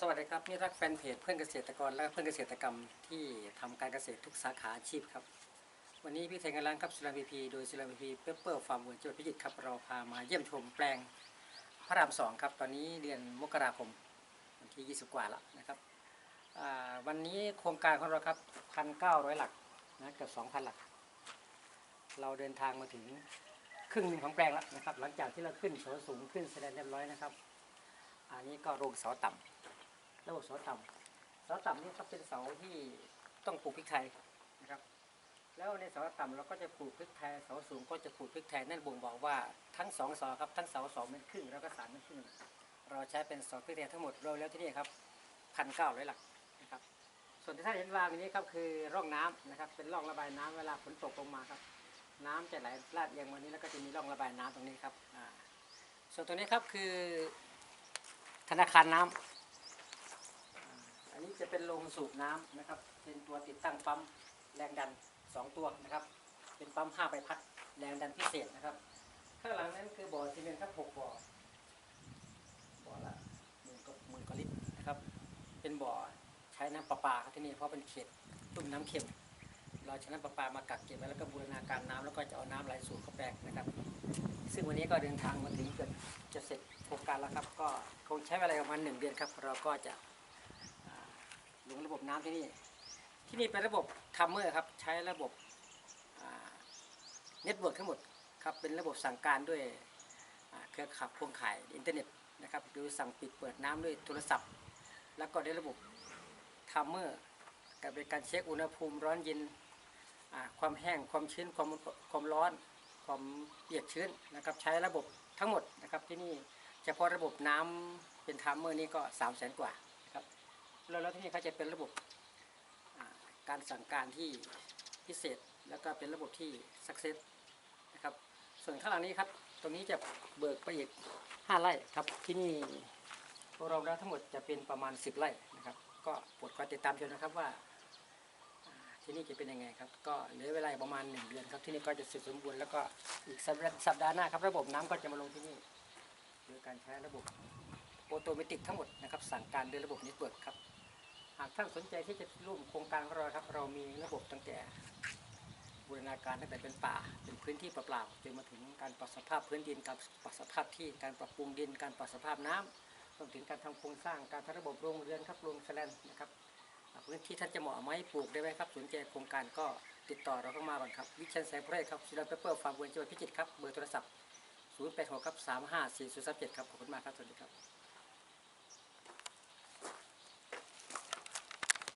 สวัสดีครับนี่รักแฟนเพจเพื่อนเกษตรกรและเพื่อนเกษตรกรรมที่ทำการเกษตรทุกสาขาอาชีพครับ วันนี้พี่เทงกันร้านครับสุราพีพีโดยสุราพีพีเปเปอร์ฟาร์มเวิร์จังหวัดพิจิตรครับเราพามาเยี่ยมชมแปลงพระรามสองครับตอนนี้เดือนมกราคมวันที่ 20 กว่าแล้วนะครับวันนี้โครงการของเราครับพันเก้าร้อยหลักนะเกือบสองพันหลัก เราเดินทางมาถึงครึ่งหนึ่งของแปลงแล้วนะครับ หลังจากที่เราขึ้นเสาสูงขึ้นแสดงเรียบร้อยนะครับ อันนี้ก็โรงเสาต่ำ ระบบเสาต่ำเสาต่ำนี่ก็เป็นเสาที่ต้องปลูกพริกไทยนะครับ แล้วในเสาต่ำเราก็จะปลูกพริกไทยเสาสูงก็จะปลูกพริกไทยนั่นบ่งบอกว่าทั้งสองเสาครับทั้งเสาสองเมตรครึ่งแล้วก็สามเมตรครึ่งเราใช้เป็นเสาพริกไทยทั้งหมดรวมแล้วที่นี่ครับพันเก้าร้อยหลักนะครับส่วนที่ท่านเห็นวางนี้ครับคือร่องน้ำนะครับ เป็นร่องระบายน้ำเวลาฝนตกลงมาครับ น้ำจะไหลลาดเอียงมานี้แล้วก็จะมีร่องระบายน้ำตรงนี้ครับส่วนตรงนี้ครับคือธนาคารน้ำอ่า นี้จะเป็นโรงสูบน้ำนะครับ เป็นตัวติดตั้งปั๊มแรงดันสองตัวนะครับ เป็นปั๊มห้าใบพัดแรงดันพิเศษนะครับ ข้างหลังนั้นคือบ่อซีเมนต์ครับหกบ่อบ่อละหมื่นกว่าหมื่นกว่าลิตรนะครับ เป็นบ่อใช้น้ำประปาครับที่นี่เพราะเป็นเขตลุ่มน้ำเค็ม เราใช้น้ำประปามากักเก็บไว้แล้วก็บูรณาการน้ำแล้วก็จะเอาน้ำไหลสู่เข้าแปลงนะครับ ซึ่งวันนี้ก็เดินทางมาถึงเกือบจะเสร็จโครงการแล้วครับ ก็คงใช้เวลาประมาณหนึ่งเดือนครับ เราก็จะ ลงระบบน้ำที่นี่ ที่นี่เป็นระบบทัมเมอร์ครับใช้ระบบเน็ตเวิร์กทั้งหมดครับเป็นระบบสั่งการด้วยเครือข่ายโครงข่ายอินเทอร์เน็ตนะครับดูสั่งปิดเปิดน้ำด้วยโทรศัพท์ แล้วก็ได้ระบบทัมเมอร์กับเป็นการเช็คอุณหภูมิร้อนเย็นความแห้งความชื้นความความร้อนความเปียกชื้นนะครับใช้ระบบทั้งหมดนะครับที่นี่เฉพาะระบบน้ำเป็นทัมเมอร์นี่ก็3 0 0แสนกว่า แล้วแล้วที่นี่เขาจะเป็นระบบการสั่งการที่พิเศษ แล้วก็เป็นระบบที่ success นะครับ ส่วนข้างหลังนี้ครับ ตรงนี้จะเบิกไปอีก 5 ไร่ครับ ที่นี่รวมแล้วทั้งหมดจะเป็นประมาณ 10 ไร่นะครับ ก็ปรดคอยติดตามชมนะครับว่าที่นี่จะเป็นยังไงครับ ก็เหลือเวลาประมาณหนึ่งเดือนครับ ที่นี่ก็จะเสร็จสมบูรณ์แล้วก็อีกสัปดาห์สัปดาห์หน้าครับ ระบบน้ำก็จะมาลงที่นี่โดยการใช้ระบบโอโตเมติกทั้งหมดนะครับสั่งการโดยระบบนิตเวิร์กครับ หากท่านสนใจที่จะร่วมโครงการของเราครับ เรามีระบบตั้งแต่บูรณาการตั้งแต่เป็นป่า เป็นพื้นที่เปล่าๆจนมาถึงการปรับสภาพพื้นดินการปรับสภาพที่การปรับปรุงดิน การปรับสภาพน้ำรวมถึงการทำโครงสร้างการทำระบบโรงเรือนครับโรงแสลนนะครับพื้นที่ท่านจะเหมาะไหมปลูกได้ไหมครับสนใจโครงการก็ติดต่อเราเข้ามาก่อนครับวิเชันแสงเพรศครับสุรันเปเปอร์ฟาร์มเวิร์นจังหวัดพิจิตรครับเบอร์โทรศัพท์ 0 8 6ครับ3 5 4 0 3 7ครับขอบคุณมากครับสวัสดีครับ